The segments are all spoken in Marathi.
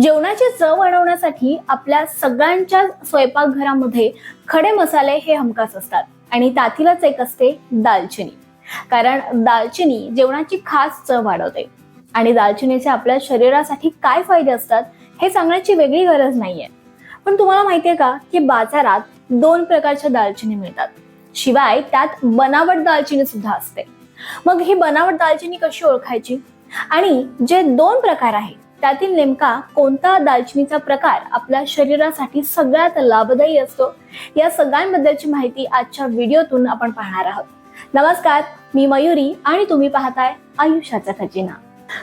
जेवणाची चव वाढवण्यासाठी आपल्या सगळ्यांच्या स्वयंपाकघरामध्ये खडे मसाले हे हमखास असतात. आणि त्यातीलच एक असते दालचिनी. कारण दालचिनी जेवणाची खास चव वाढवते. आणि दालचिनीचे आपल्या शरीरासाठी काय फायदे असतात हे सांगण्याची वेगळी गरज नाहीये. पण तुम्हाला माहितीये का की बाजारात दोन प्रकारच्या दालचिनी मिळतात. शिवाय त्यात बनावट दालचिनी सुद्धा असते. मग ही बनावट दालचिनी कशी ओळखायची? आणि जे दोन प्रकार आहेत त्यातील नेमका कोणता दालचिनीचा प्रकार आपल्या शरीरासाठी सगळ्यात लाभदायी असतो या सगळ्यांबद्दलची माहिती आजच्या व्हिडिओतून आपण पाहणार आहोत. नमस्कार मी मयुरी आणि तुम्ही पाहताय आयुष्याचा खजिना.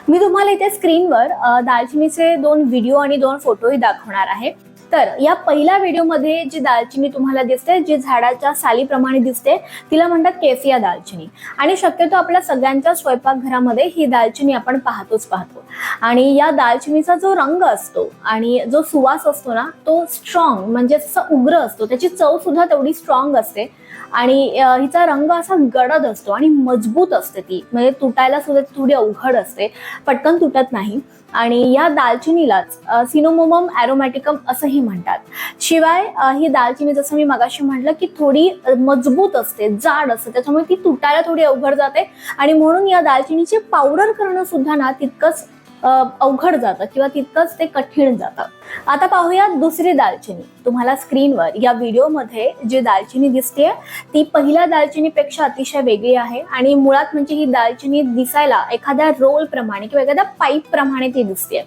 मी तुम्हाला इथे स्क्रीनवर दालचिनीचे दोन व्हिडिओ आणि दोन फोटोही दाखवणार आहे. तर या पहिल्या व्हिडिओमध्ये जी दालचिनी तुम्हाला दिसते जी झाडाच्या सालीप्रमाणे दिसते तिला म्हणतात केसिया दालचिनी. आणि शक्यतो आपल्या सगळ्यांच्या स्वयंपाकघरामध्ये ही दालचिनी आपण पाहतोच पाहतो. आणि या दालचिनीचा जो रंग असतो आणि जो सुवास असतो ना तो स्ट्रॉंग म्हणजे उग्र असतो त्याची चव सुद्धा तेवढी स्ट्रॉंग असते. आणि हिचा रंग असा गडद असतो आणि मजबूत असते ती. म्हणजे तुटायला सुद्धा थोडी अवघड असते पटकन तुटत नाही. आणि या दालचिनीलाच सिनोमोमम ॲरोमॅटिकम असंही म्हणतात. शिवाय ही दालचिनी जसं मी मगाशी म्हटलं की थोडी मजबूत असते जाड असते त्याच्यामुळे ती तुटायला थोडी अवघड जाते. आणि म्हणून या दालचिनीची पावडर करणं सुद्धा ना तितकंच अवघड जातं किंवा तितकंच ते कठीण जातं. आता पाहूया दुसरी दालचिनी. तुम्हाला स्क्रीनवर या व्हिडिओमध्ये जी दालचिनी दिसते ती पहिल्या दालचिनीपेक्षा अतिशय वेगळी आहे आणि मुळात म्हणजे ही दालचिनी दिसायला एखाद्या रोल प्रमाणे किंवा एखाद्या पाईप प्रमाणे ती दिसते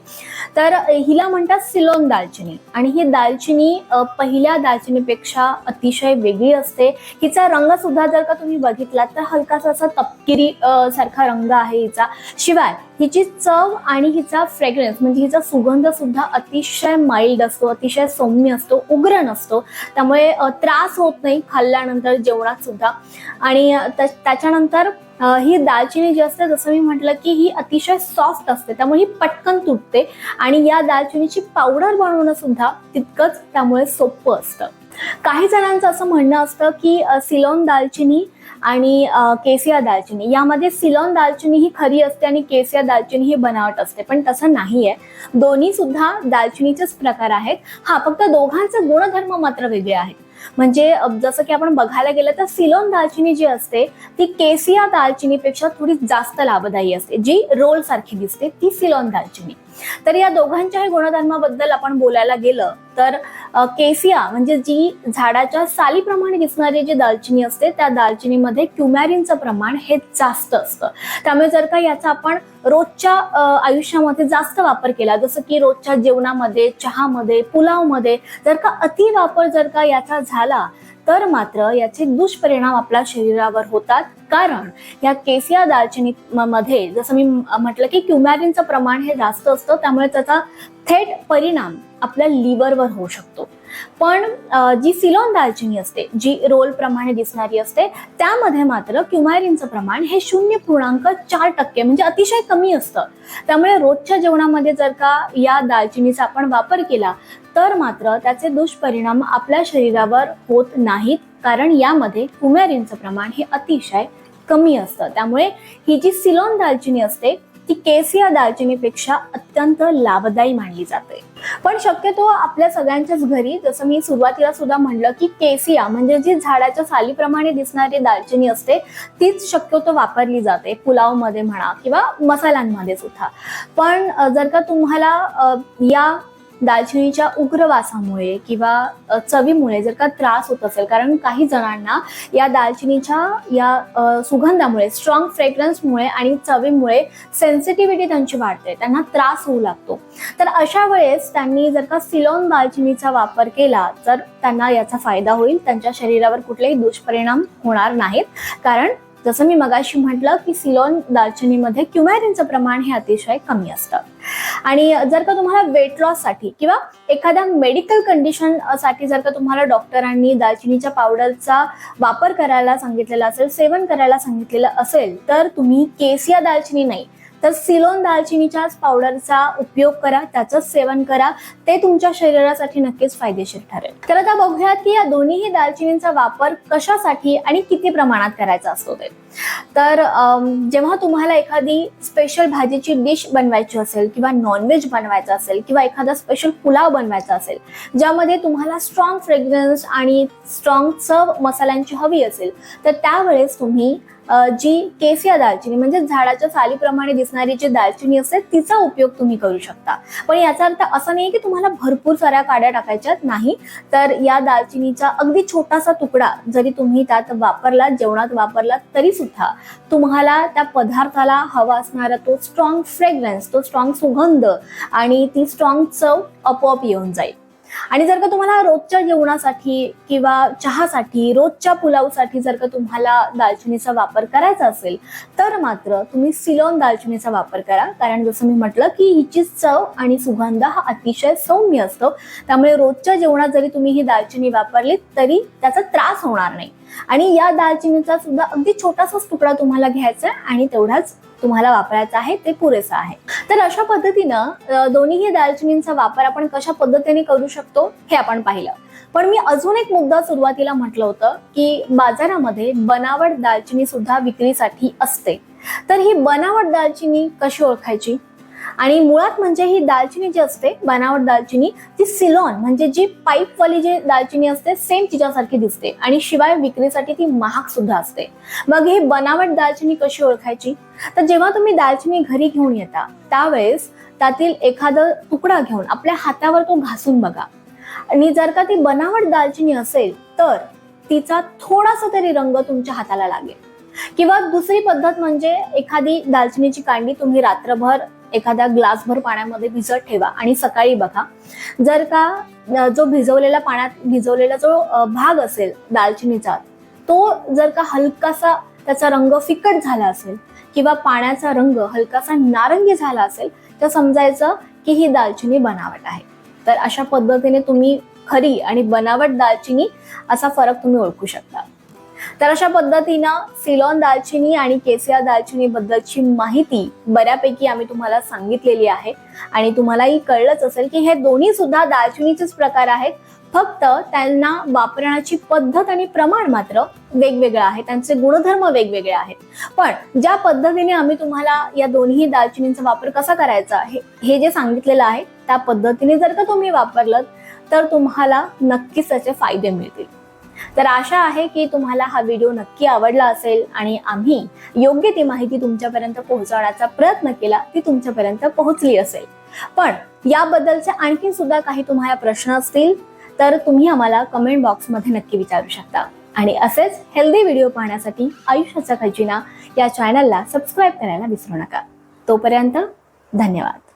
तर हिला म्हणतात सिलोन दालचिनी आणि ही दालचिनी पहिल्या दालचिनीपेक्षा अतिशय वेगळी असते. हिचा रंग सुद्धा जर का तुम्ही बघितलात तर हलकासा असा तपकिरी सारखा रंग आहे हिचा. शिवाय हिची चव आणि हिचा फ्रेग्रन्स म्हणजे हिचा सुगंध सुद्धा अतिशय माइल्ड असतो अतिशय सौम्य असतो उग्र नसतो. त्यामुळे त्रास होत नाही खाल्ल्यानंतर जेवणात सुद्धा. आणि त्याच्यानंतर ही दालचिनी जी असते जसं मी म्हटलं की ही अतिशय सॉफ्ट असते त्यामुळे ही पटकन तुटते. आणि या दालचिनीची पावडर बनवणं सुद्धा तितकंच त्यामुळे सोपं असतं. काही जणांचं असं म्हणणं असतं की सिलोन दालचिनी आणि केसिया दालचिनी. यामध्ये सिलोन दालचिनी ही खरी असते आणि केसिया दालचिनी ही बनावट असते पण तसं नाही आहे दोन्ही सुद्धा दालचिनीचेच प्रकार आहेत. हा फक्त दोघांचे गुणधर्म मात्र वेगळे आहेत. म्हणजे जसं की आपण बघायला गेलं तर सिलोन दालचिनी जी असते ती केसिया दालचिनीपेक्षा थोडी जास्त लाभदायी असते. जी रोल सारखी दिसते ती सिलोन दालचिनी. तर या दोघांच्याही गुणधर्माबद्दल आपण बोलायला गेलं तर केसिया म्हणजे जी झाडाच्या सालीप्रमाणे दिसणारी जी दालचिनी असते त्या दालचिनीमध्ये क्युमॅरिनचं प्रमाण हे जास्त असतं. त्यामुळे जर का याचा आपण रोजच्या आयुष्यामध्ये जास्त वापर केला. जसं की रोजच्या जेवणामध्ये चहामध्ये पुलावमध्ये जर का अति वापर जर का याचा झाला तर मात्र याचे दुष्परिणाम आपल्या शरीरावर होतात. कारण या केसिया दालचिनी मध्ये जसं मी म्हटलं की क्युमॅरिनचं प्रमाण हे जास्त असतं त्यामुळे त्याचा थेट परिणाम आपल्या लिव्हरवर होऊ शकतो. पण जी सिलोन दालचिनी असते जी रोल प्रमाणे दिसणारी असते त्यामध्ये मात्र क्युमायरिनचं प्रमाण हे शून्य पूर्णांक चार टक्के म्हणजे अतिशय कमी असतं. त्यामुळे रोजच्या जेवणामध्ये जर का या दालचिनीचा आपण वापर केला तर मात्र त्याचे दुष्परिणाम आपल्या शरीरावर होत नाहीत कारण यामध्ये कुमॅरिनचं प्रमाण हे अतिशय कमी असतं. त्यामुळे ही जी सिलोन दालचिनी असते ती केसिया दालचिनीपेक्षा अत्यंत लाभदायी मानली जाते. पण शक्यतो आपल्या सगळ्यांच्याच घरी जसं मी सुरुवातीला सुद्धा म्हणलं की केसिया म्हणजे जी झाडाच्या सालीप्रमाणे दिसणारी दालचिनी असते तीच शक्यतो वापरली जाते पुलावमध्ये म्हणा किंवा मसाल्यांमध्ये सुद्धा पण जर का तुम्हाला या दालचिनीच्या उग्र वासामुळे किंवा चवीमुळे जर का त्रास होत असेल कारण काही जणांना या दालचिनीच्या या सुगंधामुळे स्ट्रॉंग फ्रेग्रन्समुळे आणि चवीमुळे सेन्सिटिव्हिटी त्यांची वाढते त्यांना त्रास होऊ लागतो. तर अशा वेळेस त्यांनी जर का सिलोन दालचिनीचा वापर केला तर त्यांना याचा फायदा होईल त्यांच्या शरीरावर कुठलेही दुष्परिणाम होणार नाहीत. कारण जसं मी मगाशी म्हटलं की सिलोन दालचिनीमध्ये क्युमॅरिनचं प्रमाण हे अतिशय कमी असतं. आणि जर का तुम्हाला वेट लॉससाठी किंवा एखाद्या मेडिकल कंडिशनसाठी जर का तुम्हाला डॉक्टरांनी दालचिनीच्या पावडरचा वापर करायला सांगितलेला असेल सेवन करायला सांगितलेलं असेल तर तुम्ही केसिया दालचिनी नाही. तर सिलोन दालचिनीच्याच पावडरचा उपयोग करा त्याचं सेवन करा. ते तुमच्या शरीरासाठी नक्कीच फायदेशीर ठरेल. तर आता बघूयात की या दोन्हीही दालचिनींचा वापर कशासाठी आणि किती प्रमाणात करायचा असतो ते. तर जेव्हा तुम्हाला एखादी स्पेशल भाजीची डिश बनवायची असेल किंवा नॉनव्हेज बनवायचं असेल किंवा एखादा स्पेशल पुलाव बनवायचा असेल ज्यामध्ये तुम्हाला स्ट्रॉंग फ्रेग्रन्स आणि स्ट्रॉंग चव मसाल्यांची हवी असेल तर त्यावेळेस तुम्ही जी केसिया दालचिनी म्हणजे झाडाच्या सालीप्रमाणे दिसणारी जी दालचिनी असते तिचा उपयोग तुम्ही करू शकता. पण याचा अर्थ असा नाही की तुम्हाला भरपूर साऱ्या काड्या टाकायच्यात नाही. तर या दालचिनीचा अगदी छोटासा तुकडा जरी तुम्ही त्यात वापरला जेवणात वापरला तरी सुद्धा तुम्हाला त्या पदार्थाला हवा असणारा तो स्ट्रॉंग फ्रेग्रन्स तो स्ट्रॉंग सुगंध आणि ती स्ट्रॉंग चव आपोआप येऊन जाईल. आणि जर का तुम्हाला रोजच्या जेवणासाठी किंवा चहासाठी रोजच्या पुलावसाठी जर का तुम्हाला दालचिनीचा वापर करायचा असेल तर मात्र तुम्ही सिलोन दालचिनीचा वापर करा. कारण जसं मी म्हटलं की हिची चव आणि सुगंध हा अतिशय सौम्य असतो. त्यामुळे रोजच्या जेवणात जरी तुम्ही ही दालचिनी वापरली तरी त्याचा त्रास होणार नाही. आणि या दालचिनीचा सुद्धा अगदी छोटासाच तुकडा तुम्हाला घ्यायचा आहे आणि तेवढाच तुम्हाला वापरायचं आहे ते पुरेसं आहे. तर अशा पद्धतीनं दोन्हीही दालचिनींचा वापर आपण कशा पद्धतीने करू शकतो हे आपण पाहिलं. पण मी अजून एक मुद्दा सुरुवातीला म्हटलं होतं की बाजारामध्ये बनावट दालचिनी सुद्धा विक्रीसाठी असते. तर ही बनावट दालचिनी कशी ओळखायची? आणि मुळात म्हणजे ही दालचिनी जी असते बनावट दालचिनी ती सिलॉन म्हणजे जी पाईपवाली जी दालचिनी असते सेम तिच्यासारखी दिसते. आणि शिवाय विक्रीसाठी ती महाग सुद्धा असते. मग ही बनावट दालचिनी कशी ओळखायची? तर जेव्हा तुम्ही दालचिनी घरी घेऊन येता त्यावेळेस त्यातील एखादा तुकडा घेऊन आपल्या हातावर तो घासून बघा. आणि जर का ती बनावट दालचिनी असेल तर तिचा थोडासा तरी रंग तुमच्या हाताला लागेल. किंवा दुसरी पद्धत म्हणजे एखादी दालचिनीची कांडी तुम्ही रात्रभर एखाद्या ग्लासभर पाण्यामध्ये भिजत ठेवा आणि सकाळी बघा. जर का जो भिजवलेला पाण्यात भिजवलेला जो भाग असेल दालचिनीचा तो जर का हलकासा त्याचा रंग फिकट झाला असेल किंवा पाण्याचा रंग हलकासा नारंगी झाला असेल तर समजायचं की ही दालचिनी बनावट आहे. तर अशा पद्धतीने तुम्ही खरी आणि बनावट दालचिनी असा फरक तुम्ही ओळखू शकता. तर अशा पद्धतीनं सिलॉन दालचिनी आणि केसिया दालचिनी बद्दलची माहिती बऱ्यापैकी आम्ही तुम्हाला सांगितलेली आहे. आणि तुम्हालाही कळलंच असेल की हे दोन्ही सुद्धा दालचिनीचेच प्रकार आहेत. फक्त त्यांना वापरण्याची पद्धत आणि प्रमाण मात्र वेगवेगळं आहे. त्यांचे गुणधर्म वेगवेगळे आहेत. पण ज्या पद्धतीने आम्ही तुम्हाला या दोन्ही दालचिनींचा वापर कसा करायचा आहे हे जे सांगितलेलं आहे त्या पद्धतीने जर का तुम्ही वापरलं तर तुम्हाला नक्कीच त्याचे फायदे मिळतील. तर आशा आहे की तुम्हाला हा व्हिडिओ नक्की आवडला असेल आणि आम्ही योग्य ती माहिती तुमच्यापर्यंत पोहोचवण्याचा प्रयत्न केला ती तुमच्यापर्यंत पोहोचली असेल. पण याबद्दलचे आणखी सुद्धा काही तुम्हाला प्रश्न असतील तर तुम्ही आम्हाला कमेंट बॉक्समध्ये नक्की विचारू शकता. आणि असेच हेल्दी व्हिडिओ पाहण्यासाठी आयुष्याचा खजिना या चॅनलला सबस्क्राईब करायला विसरू नका. तोपर्यंत धन्यवाद.